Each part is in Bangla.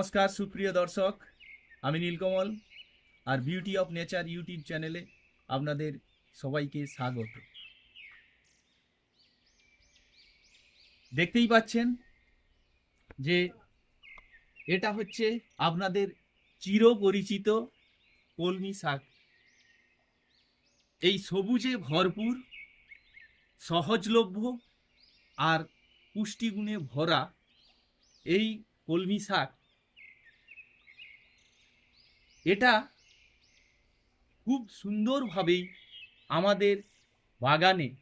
নমস্কার, সুপ্রিয় দর্শক। আমি নীলকমল আর বিউটি অফ নেচার ইউটিউব চ্যানেলে আপনাদের সবাইকে স্বাগত। দেখতেই পাচ্ছেন যে এটা হচ্ছে আপনাদের চিরপরিচিত কলমি শাক। এই সবুজে ভরপুর, সহজলভ্য আর পুষ্টিগুণে ভরা এই কলমি শাক এটা খুব সুন্দরভাবেই আমাদের বাগানে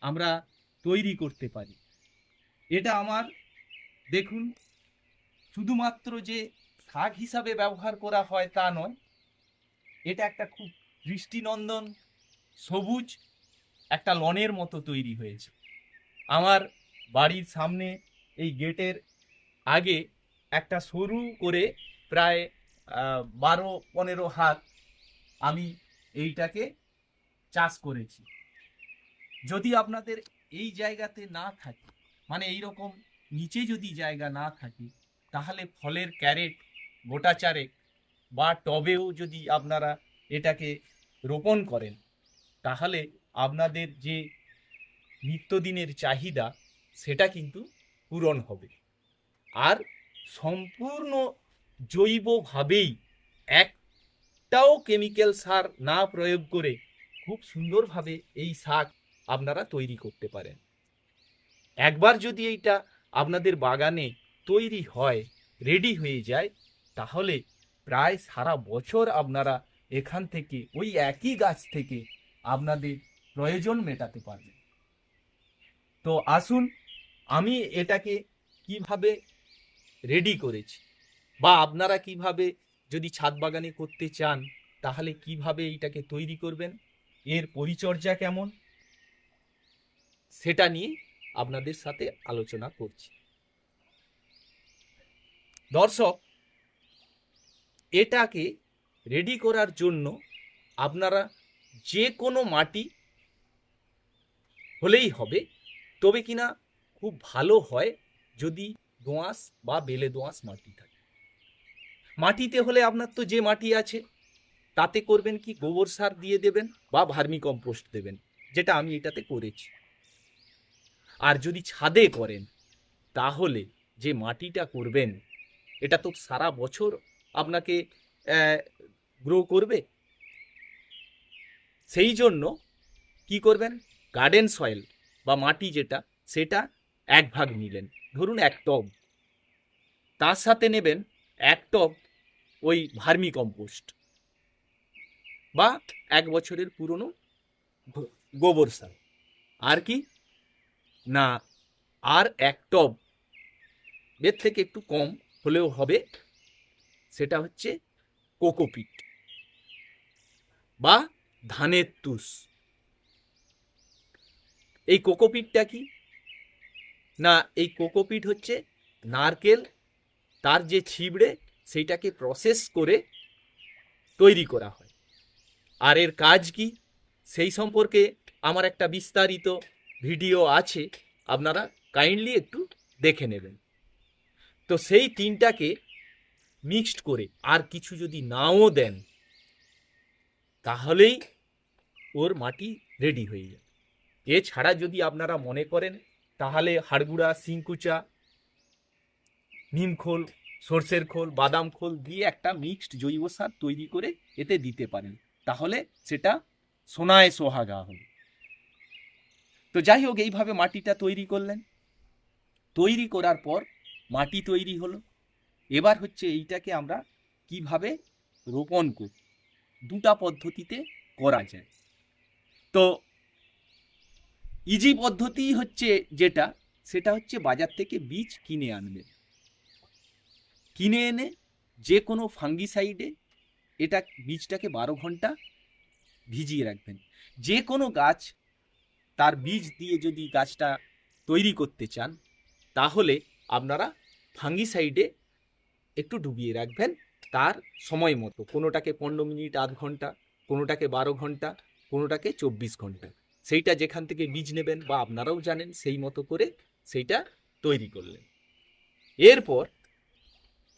আমরা তৈরি করতে পারি। এটা আমার, দেখুন, শুধুমাত্র যে শাক হিসাবে ব্যবহার করা হয় তা নয়, এটা একটা খুব দৃষ্টিনন্দন, সবুজ, একটা লনের মতো তৈরি হয়েছে। আমার বাড়ির সামনে এই গেটের আগে একটা সরু করে প্রায় বারো, পনেরো হাত আমি এইটাকে চাষ করেছি। যদি আপনাদের এই জায়গাতে না থাকে মানে এই রকম নিচে যদি জায়গা না থাকে, তাহলে ফলের ক্যারেট গোটা চারেক বা টবেও যদি আপনারা এটাকে রোপণ করেন, তাহলে আপনাদের যে নিত্যদিনের চাহিদা, সেটা কিন্তু পূরণ হবে। আর সম্পূর্ণ জৈবভাবেই একটাও কেমিক্যাল সার না প্রয়োগ করে খুব সুন্দরভাবে এই শাক আপনারা তৈরি করতে পারেন। একবার যদি এইটা আপনাদের বাগানে তৈরি হয় রেডি হয়ে যায়, তাহলে প্রায় সারা বছর আপনারা এখান থেকে ওই একই গাছ থেকে আপনাদের প্রয়োজন মেটাতে পারবেন। তো আসুন আমি এটাকে কীভাবে রেডি করেছি। বা আপনারা কীভাবে যদি ছাদ বাগানে করতে চান, তাহলে কীভাবে এইটাকে তৈরি করবেন? এর পরিচর্যা কেমন? সেটা নিয়ে আপনাদের সাথে আলোচনা করছি। দর্শক, এটাকে রেডি করার জন্য আপনারা যে কোনো মাটি হলেই হবে, তবে কিনা খুব ভালো হয় যদি দোঁয়াশ বা বেলে দোঁয়াশ মাটি থাকে। মাটিতে হলে আপনার তো যে মাটি আছে, তাতে করবেন কি? গোবর সার দিয়ে দেবেন বা ভার্মি কম্পোস্ট দেবেন, যেটা আমি এটাতে করেছি। আর যদি ছাদে করেন, তাহলে যে মাটিটা করবেন, এটা তো সারা বছর আপনাকে গ্রো করবে। সেই জন্য কি করবেন? গার্ডেন সয়েল বা মাটি যেটা, সেটা এক ভাগ নিলেন। ধরুন এক টব। তার সাথে নেবেন এক টব ওই ভার্মি কম্পোস্ট। বা এক বছরের পুরনো গোবর সার। আর কি? না, আর এক টব। এর থেকে একটু কম হলেও হবে। সেটা হচ্ছে কোকোপিট। বা ধানের তুষ। এই কোকোপিটটা কি? না, এই কোকোপিট হচ্ছে নারকেল, তার যে ছিবড়ে সেইটাকে প্রসেস করে তৈরি করা হয়। আর এর কাজ কি? সেই সম্পর্কে আমার একটা বিস্তারিত ভিডিও আছে, আপনারা কাইন্ডলি একটু দেখে নেবেন। তো সেই তিনটাকে মিক্সড করে আর কিছু যদি নাও দেন, তাহলেই ওর মাটি রেডি হয়ে যাবে। এছাড়া যদি আপনারা মনে করেন, তাহলে হাড়গুড়া সিংকুচা নিমখোল সর্ষের খোল, বাদাম খোল দিয়ে একটা মিক্সড জৈব সার তৈরি করে এতে দিতে পারেন। তাহলে সেটা সোনায় সোহাগা হবে। তো যাই হোক, এইভাবে মাটিটা তৈরি করলেন। তৈরি করার পর মাটি তৈরি হলো। এবার হচ্ছে এইটাকে আমরা কীভাবে রোপণ করি, দুটা পদ্ধতিতে করা যায়। তো ইজি পদ্ধতি হচ্ছে যেটা, সেটা হচ্ছে বাজার থেকে বীজ কিনে আনবেন কিনে এনে যে কোনো ফাঙ্গিসাইডে এটা বীজটাকে বারো ঘণ্টা ভিজিয়ে রাখবেন। যে কোনো গাছ তার বীজ দিয়ে যদি গাছটা তৈরি করতে চান, তাহলে আপনারা ফাঙ্গিসাইডে একটু ডুবিয়ে রাখবেন তার সময় মতো। কোনোটাকে পনেরো মিনিট, আধ ঘণ্টা, কোনোটাকে বারো ঘণ্টা, কোনোটাকে চব্বিশ ঘণ্টা। সেইটা যেখান থেকে বীজ নেবেন বা আপনারাও জানেন সেই মতো করে সেইটা তৈরি করলেন। এরপর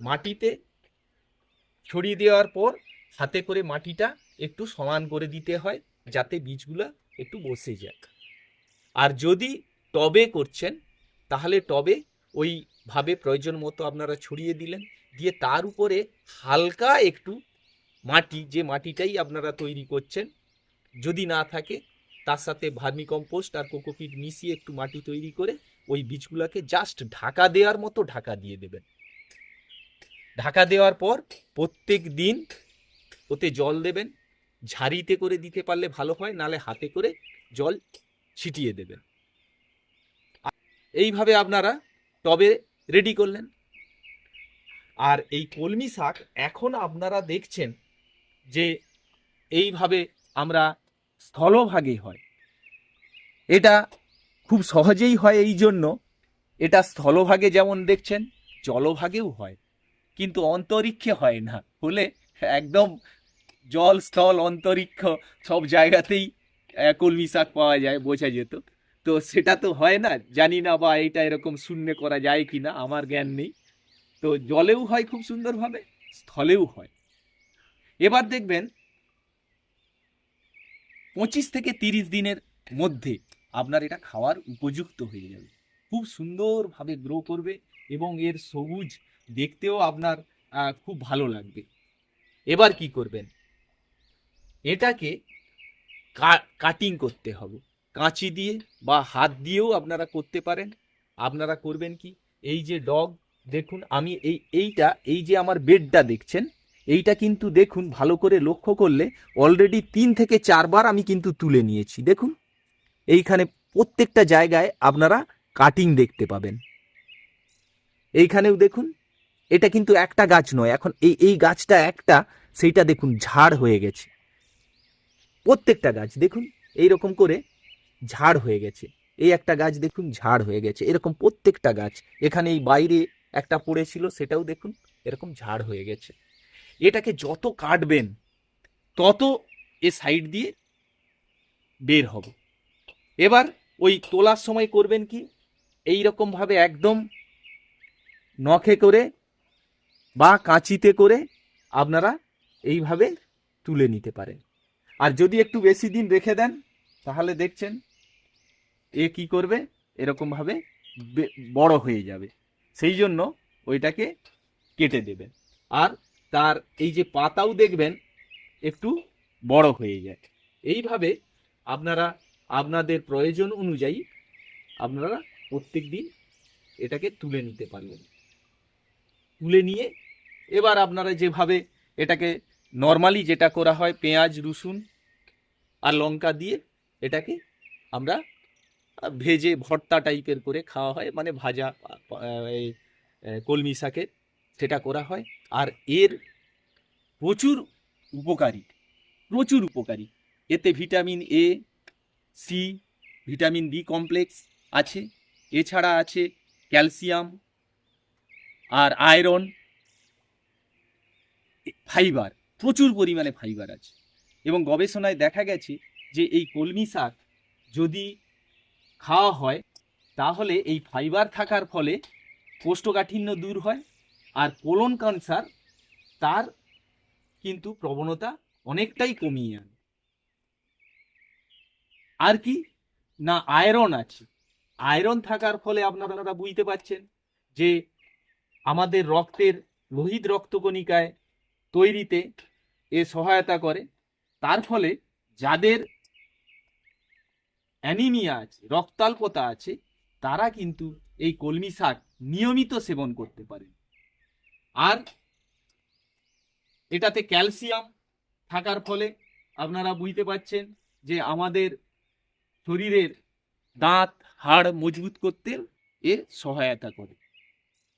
মাটিতে ছড়িয়ে দেওয়ার পর হাতে করে মাটিটা একটু সমান করে দিতে হয়, যাতে বীজগুলো একটু বসে যাক। আর যদি টবে করছেন, তাহলে টবে ওইভাবে প্রয়োজন মতো আপনারা ছড়িয়ে দিলেন, দিয়ে তার উপরে হালকা একটু মাটি, যে মাটিটাই আপনারা তৈরি করছেন, যদি না থাকে, তার সাথে ভার্মি কম্পোস্ট আর কোকোপিট মিশিয়ে একটু মাটি তৈরি করে ওই বীজগুলোকে জাস্ট ঢাকা দেওয়ার মতো ঢাকা দিয়ে দেবেন। ঢাকা দেওয়ার পর প্রত্যেক দিন ওতে জল দেবেন, ঝাড়িতে করে দিতে পারলে ভালো হয়, নালে হাতে করে জল ছিটিয়ে দেবেন। এইভাবে আপনারা টবে রেডি করলেন। আর এই কলমি শাক এখন আপনারা দেখছেন যে এইভাবে আমরা স্থলভাগে হয়। এটা খুব সহজেই হয় এই জন্য। এটা স্থলভাগে যেমন দেখছেন, জলভাগেও হয়। কিন্তু অন্তরিক্ষে হয় না। হলে একদম জল, স্থল, অন্তরিক্ষ সব জায়গাতেই কলমি শাক পাওয়া যায়, বোঝা যেত। তো সেটা তো হয় না, জানি না বা এটা এরকম শূন্য করা যায় কি না আমার জ্ঞান নেই। তো জলেও হয় খুব সুন্দরভাবে, স্থলেও হয়। এবার দেখবেন পঁচিশ থেকে তিরিশ দিনের মধ্যে আপনার এটা খাওয়ার উপযুক্ত হয়ে যাবে। খুব সুন্দরভাবে গ্রো করবে এবং এর সবুজ দেখতেও আপনার খুব ভালো লাগবে। এবার কি করবেন? এটাকে কাটিং করতে হবে। কাঁচি দিয়ে বা হাত দিয়েও আপনারা করতে পারেন। আপনারা করবেন কি? এই যে ডগ দেখুন, আমি এই, এইটা, এই যে আমার বেডটা দেখছেন, এইটা কিন্তু দেখুন, ভালো করে লক্ষ্য করলে অলরেডি তিন থেকে চারবার আমি কিন্তু তুলে নিয়েছি। দেখুন, এইখানে প্রত্যেকটা জায়গায় আপনারা কাটিং দেখতে পাবেন। এইখানেও দেখুন এটা কিন্তু একটা গাছ নয়। এখন এই এই গাছটা একটা, সেইটা দেখুন ঝাড় হয়ে গেছে। প্রত্যেকটা গাছ দেখুন এই রকম করে ঝাড় হয়ে গেছে। এই একটা গাছ দেখুন ঝাড় হয়ে গেছে। এরকম প্রত্যেকটা গাছ, এখানে এই বাইরে একটা পড়েছিল, সেটাও দেখুন, এরকম ঝাড় হয়ে গেছে। এটাকে যত কাটবেন, তত এ সাইড দিয়ে বের হবে। এবার ওই তোলার সময় করবেন কি? এই রকম ভাবে একদম নখে করে বা কাঁচিতে করে আপনারা এইভাবে তুলে নিতে পারেন। আর যদি একটু বেশি দিন রেখে দেন, তাহলে দেখছেন এ কি করবে? এরকমভাবে বড় হয়ে যাবে। সেই জন্য ওইটাকে কেটে দেবেন। আর তার এই যে পাতাও দেখবেন, একটু বড় হয়ে যায়। এইভাবে আপনারা, আপনাদের প্রয়োজন অনুযায়ী আপনারা প্রত্যেক দিন এটাকে তুলে নিতে পারবেন। তুলে নিয়ে এবার আপনারা যেভাবে এটাকে নর্মালি যেটা করা হয়, পেঁয়াজ, রসুন আর লঙ্কা দিয়ে এটাকে আমরা ভেজে ভর্তা টাইপের করে খাওয়া হয় মানে ভাজা এই কলমি শাকের সেটা করা হয়। আর এর প্রচুর উপকারী প্রচুর উপকারী। এতে vitamin A C vitamin B complex আছে। এছাড়া আছে ক্যালসিয়াম আর আয়রন। ফাইবার, প্রচুর পরিমাণে ফাইবার আছে। এবং গবেষণায় দেখা গেছে যে এই কলমি শাক যদি খাওয়া হয়, তাহলে এই ফাইবার থাকার ফলে কোষ্ঠকাঠিন্য দূর হয় আর কোলন ক্যান্সার তার কিন্তু প্রবণতা অনেকটাই কমিয়ে আনে। আর কি? না, আয়রন আছে। আয়রন থাকার ফলে আপনারা বুঝতে পারছেন যে আমাদের রক্তের লোহিত রক্তকণিকায় তৈরিতে এ সহায়তা করে। তার ফলে যাদের অ্যানিমিয়া আছে, রক্তাল্পতা আছে, তারা কিন্তু এই কলমি শাক নিয়মিত সেবন করতে পারে। আর এটাতে ক্যালসিয়াম থাকার ফলে আপনারা বুঝতে পারছেন যে আমাদের শরীরের দাঁত, হাড় মজবুত করতে এ সহায়তা করে।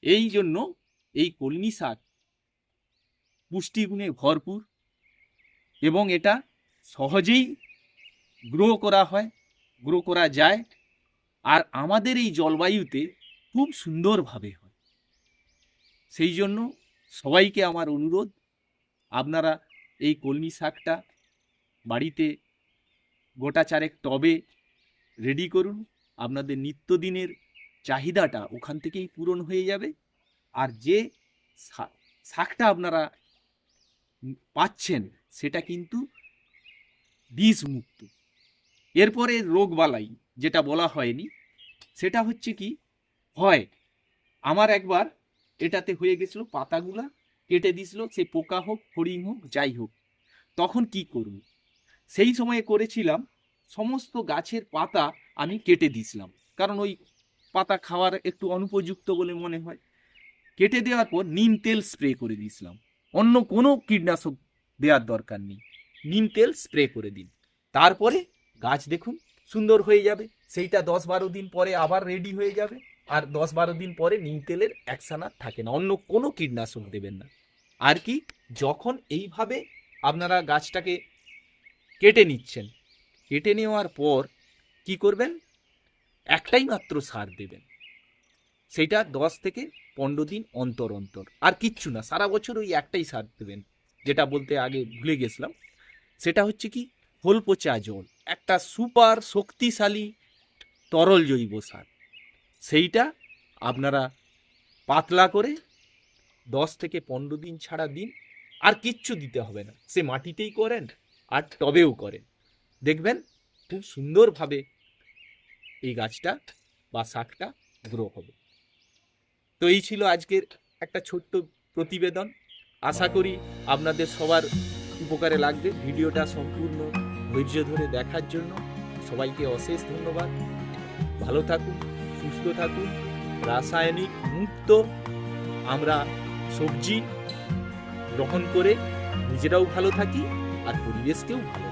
এই জন্য এই কলমি শাক পুষ্টিগুণে ভরপুর এবং এটা সহজেই গ্রো করা হয়, গ্রো করা যায় আর আমাদের এই জলবায়ুতে খুব সুন্দরভাবে হয়। সেই জন্য সবাইকে আমার অনুরোধ, আপনারা এই কলমি শাকটা বাড়িতে গোটা চারেক টবে রেডি করুন। আপনাদের নিত্যদিনের চাহিদাটা ওখান থেকেই পূরণ হয়ে যাবে। আর যে শাকটা আপনারা পাচ্ছেন, সেটা কিন্তু বিষ মুক্ত এরপরে রোগবালাই, যেটা বলা হয়নি, সেটা হচ্ছে কি? হয়, আমার একবার এটাতে হয়ে গেছিল, পাতাগুলা কেটে দিছিল, সে পোকা হোক ফড়িং হোক, যাই হোক। তখন কি করব? সেই সময়ে করেছিলাম, সমস্ত গাছের পাতা আমি কেটে দিয়েছিলাম কারণ ওই পাতা খাওয়ার একটু অনুপযুক্ত বলে মনে হয়। কেটে দেওয়ার পর নিম তেল স্প্রে করে দিয়েছিলাম অন্য কোনো কীটনাশক দেওয়ার দরকার নেই। নিম তেল স্প্রে করে দিন। তারপরে গাছ দেখুন, সুন্দর হয়ে যাবে। সেইটা দশ বারো দিন পরে আবার রেডি হয়ে যাবে। আর দশ বারো দিন পরে নিম তেলের আর থাকে না। অন্য কোনো কীটনাশক দেবেন না। আর কি, যখন এইভাবে আপনারা গাছটাকে কেটে নিচ্ছেন, কেটে নেওয়ার পর কি করবেন? একটাই মাত্র সার দেবেন। সেটা দশ থেকে পনেরো দিন অন্তর অন্তর। আর কিচ্ছু না, সারা বছর ওই একটাই সার দেবেন, যেটা বলতে আগে ভুলে গেছিলাম। সেটা হচ্ছে কি হোল পচা জল একটা সুপার শক্তিশালী তরল জৈব সার। সেইটা আপনারা পাতলা করে দশ থেকে পনেরো দিন ছাড়া দিন, আর কিচ্ছু দিতে হবে না। সে মাটিতেই করেন, আর টবেও করেন। দেখবেন, খুব সুন্দরভাবে এই গাছটা বা শাকটা গ্রো হবে। তো এই ছিল আজকের একটা ছোট্ট প্রতিবেদন। আশা করি আপনাদের সবার উপকারে লাগবে। ভিডিওটা সম্পূর্ণ ধৈর্য ধরে দেখার জন্য সবাইকে অশেষ ধন্যবাদ। ভালো থাকুন, সুস্থ থাকুন। রাসায়নিক মুক্ত আমরা সবজি গ্রহণ করে নিজেরাও ভালো থাকি আর পরিবেশকেও ভালো